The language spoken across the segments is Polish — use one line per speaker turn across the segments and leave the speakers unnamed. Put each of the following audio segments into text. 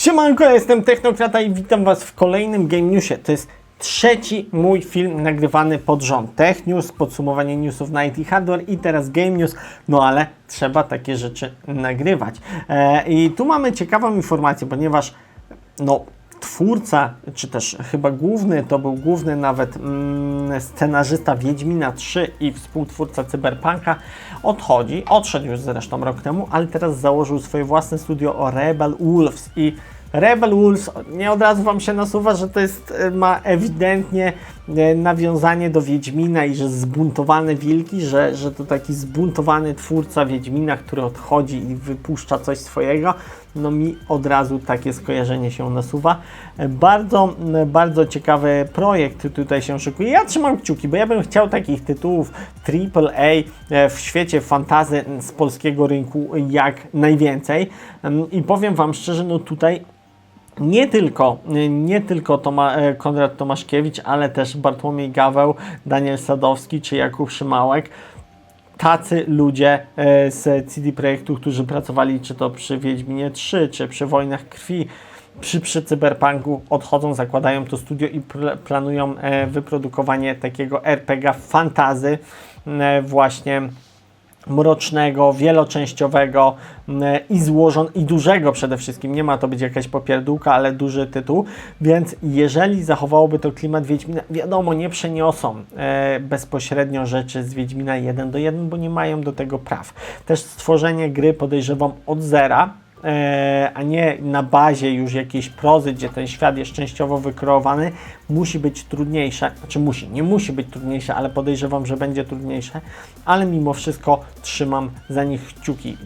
Siemanko, ja jestem Technokrata i witam Was w kolejnym Game Newsie. To jest trzeci mój film nagrywany pod rząd. Tech News, podsumowanie newsów na IT Hardware i teraz Game News. No ale trzeba takie rzeczy nagrywać. E, I tu mamy ciekawą informację, ponieważ no twórca, czy też chyba główny, to był główny nawet mm, scenarzysta Wiedźmina 3 i współtwórca Cyberpunka, odchodzi, odszedł już zresztą rok temu, ale teraz założył swoje własne studio Rebel Wolves. I Rebel Wolves, nie od razu Wam się nasuwa, że to jest, e, ma ewidentnie nawiązanie do Wiedźmina i że zbuntowane wilki, że, że to taki zbuntowany twórca Wiedźmina, który odchodzi i wypuszcza coś swojego, no mi od razu takie skojarzenie się nasuwa. E, Bardzo, m, bardzo ciekawy projekt tutaj się szykuje. Ja trzymam kciuki, bo ja bym chciał takich tytułów AAA e, w świecie fantazy z polskiego rynku jak najwięcej. I powiem Wam szczerze, no tutaj nie tylko, nie tylko Toma, e, Konrad Tomaszkiewicz, ale też Bartłomiej Gaweł, Daniel Sadowski czy Jakub Szymałek. Tacy ludzie e, z CD Projektu, którzy pracowali czy to przy Wiedźminie 3, czy przy Wojnach Krwi, przy, przy Cyberpunku, odchodzą, zakładają to studio i pl- planują e, wyprodukowanie takiego RPG fantazy właśnie mrocznego, wieloczęściowego mm, i złożonego, i dużego przede wszystkim. Nie ma to być jakaś popierdółka, ale duży tytuł, więc jeżeli zachowałoby to klimat Wiedźmina, wiadomo, nie przeniosą e, bezpośrednio rzeczy z Wiedźmina 1 do 1, bo nie mają do tego praw. Też stworzenie gry podejrzewam od zera, a nie na bazie już jakiejś prozy, gdzie ten świat jest częściowo wykreowany, musi być trudniejsze. Znaczy musi, nie musi być trudniejsze, ale podejrzewam, że będzie trudniejsze, ale mimo wszystko trzymam za nich kciuki.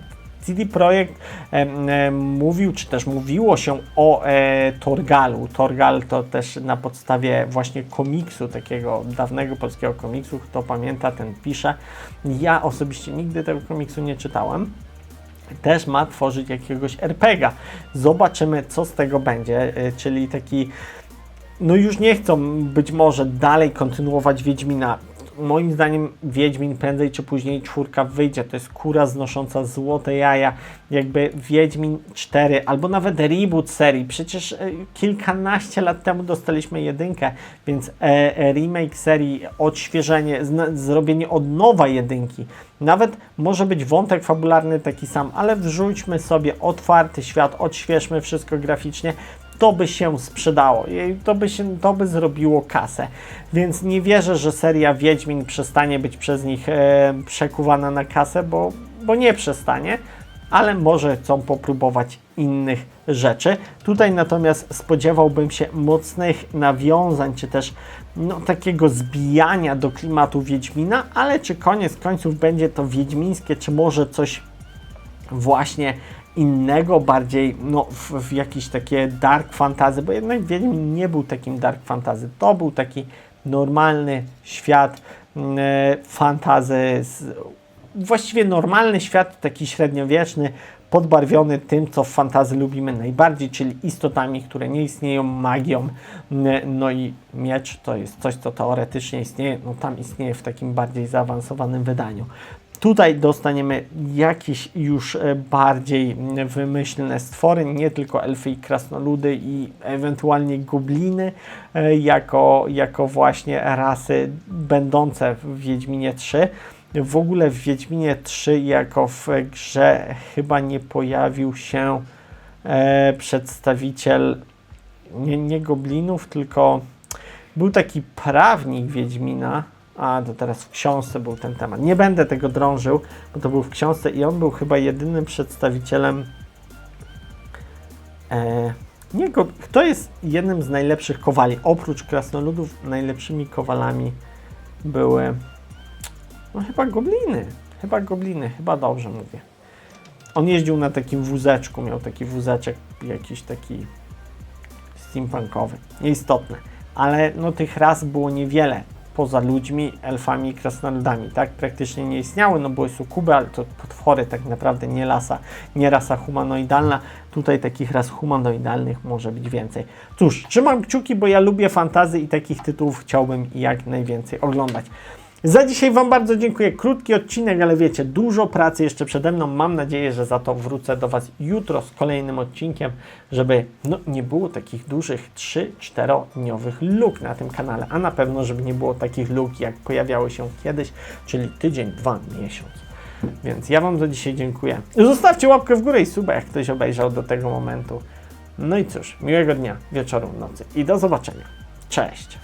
CD Projekt em, em, mówił, czy też mówiło się o e, Torgalu. Torgal to też na podstawie właśnie komiksu, takiego dawnego polskiego komiksu, kto pamięta, ten pisze. Ja osobiście nigdy tego komiksu nie czytałem też ma tworzyć jakiegoś RPGa. Zobaczymy, co z tego będzie, y, czyli taki. No już nie chcą być może dalej kontynuować Wiedźmina. Moim zdaniem Wiedźmin prędzej czy później czwórka wyjdzie. To jest kura znosząca złote jaja. Jakby Wiedźmin 4 albo nawet reboot serii. Przecież e, kilkanaście lat temu dostaliśmy jedynkę, więc e, e, remake serii, odświeżenie, zrobienie od nowa jedynki. Nawet może być wątek fabularny taki sam, ale wrzućmy sobie otwarty świat, odświeżmy wszystko graficznie to by się sprzedało, i to by, się, to by zrobiło kasę. Więc nie wierzę, że seria Wiedźmin przestanie być przez nich e, przekuwana na kasę, bo, bo nie przestanie, ale może chcą popróbować innych rzeczy. Tutaj natomiast spodziewałbym się mocnych nawiązań, czy też no, takiego zbijania do klimatu Wiedźmina, ale czy koniec końców będzie to wiedźmińskie, czy może coś właśnie innego, bardziej no, w, w jakieś takie dark fantasy, bo jednak Wiedźmin nie był takim dark fantasy, to był taki normalny świat mm, e, fantazy, z, właściwie normalny świat, taki średniowieczny, podbarwiony tym, co w fantazy lubimy najbardziej, czyli istotami, które nie istnieją, magią, mm, no i miecz to jest coś, co teoretycznie istnieje, no tam istnieje w takim bardziej zaawansowanym wydaniu. Tutaj dostaniemy jakieś już e, bardziej wymyślne stwory, nie tylko elfy i krasnoludy i ewentualnie gobliny e, jako, jako właśnie rasy będące w Wiedźminie 3. W ogóle w Wiedźminie 3 jako w grze chyba nie pojawił się e, przedstawiciel nie, nie goblinów, tylko był taki prawnik Wiedźmina, a to teraz w książce był ten temat. Nie będę tego drążył, bo to był w książce i on był chyba jedynym przedstawicielem. E, nie, kto jest jednym z najlepszych kowali? Oprócz krasnoludów, najlepszymi kowalami były. No chyba gobliny. Chyba gobliny, chyba dobrze mówię. On jeździł na takim wózeczku, miał taki wózeczek jakiś taki steampunkowy. Nieistotne. Ale no tych ras było niewiele poza ludźmi, elfami i krasnoludami, tak? Praktycznie nie istniały, no były sukuby, ale to potwory tak naprawdę, nie rasa, nie rasa humanoidalna. Tutaj takich ras humanoidalnych może być więcej. Cóż, trzymam kciuki, bo ja lubię fantazy i takich tytułów chciałbym jak najwięcej oglądać. Za dzisiaj Wam bardzo dziękuję. Krótki odcinek, ale wiecie, dużo pracy jeszcze przede mną. Mam nadzieję, że za to wrócę do Was jutro z kolejnym odcinkiem, żeby no, nie było takich dużych 3-4-dniowych luk na tym kanale, a na pewno, żeby nie było takich luk, jak pojawiały się kiedyś, czyli tydzień, dwa, miesiąc. Więc ja Wam za dzisiaj dziękuję. Zostawcie łapkę w górę i suba, jak ktoś obejrzał do tego momentu. No i cóż, miłego dnia, wieczoru, nocy i do zobaczenia. Cześć!